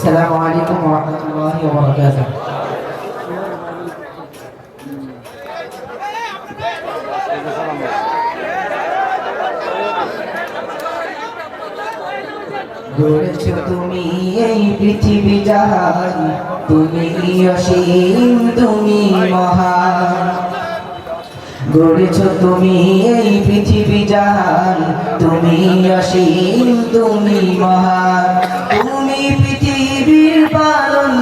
السلام عليكم ورحمة الله وبركاته গড়েছ তুমি এই পৃথিবী জাহান তুমি অসীম তুমি মহান গড়েছ তুমি এই পৃথিবী জাহান তুমি অসীম তুমি মহান তুমি পৃথিবীর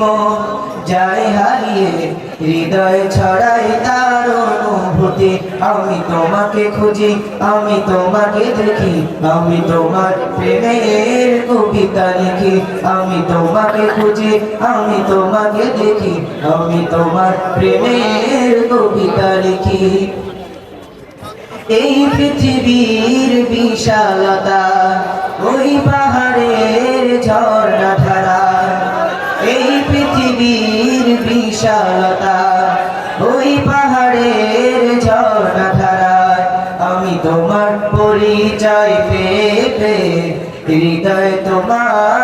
মন যায় হারিয়ে হৃদয় ছড়ায় তার অনুভূতি। আমি তোমাকে খুঁজি, আমি তোমাকে দেখি, আমি তোমার প্রেমের কবিতা লিখি। আমি তোমাকে খুঁজি, আমি তোমাকে দেখি, আমি তোমার প্রেমের কবিতা লিখি। এই পৃথিবীর বিশালতা, ওই পাহাড়ের বিশালতা ওই পাহাড়ের ঝর্ণা ধারায় আমি তোমার পরিচয় পেয়ে হৃদয় তোমার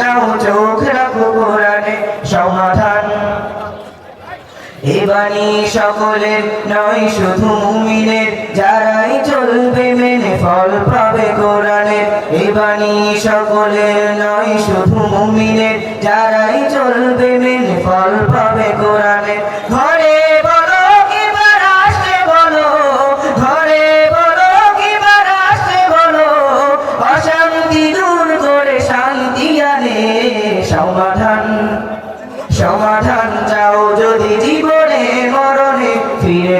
নাও চোখ রাখো কোরআনে সমাধান। এ বাণী সকলের নয়, শুধু মুমিনের। যারাই চলবে মেনে ফল পাবে কোরআনের এ বাণী সকলের নয়, শুধু মুমিনের। যারাই চলবে মেনে ফল পাবে কোরআনের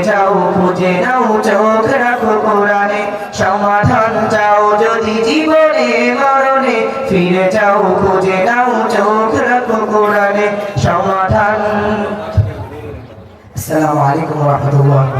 যাও, খুঁজে নাও, চোখ রাখো কোরআনে। সমাধান চাও যদি জীবনে, মরণে। ফিরে যাও, খুঁজে নাও, চোখ রাখো কোরআনে। সমাধান। আসসালামু আলাইকুম রহমতুল্লাহ।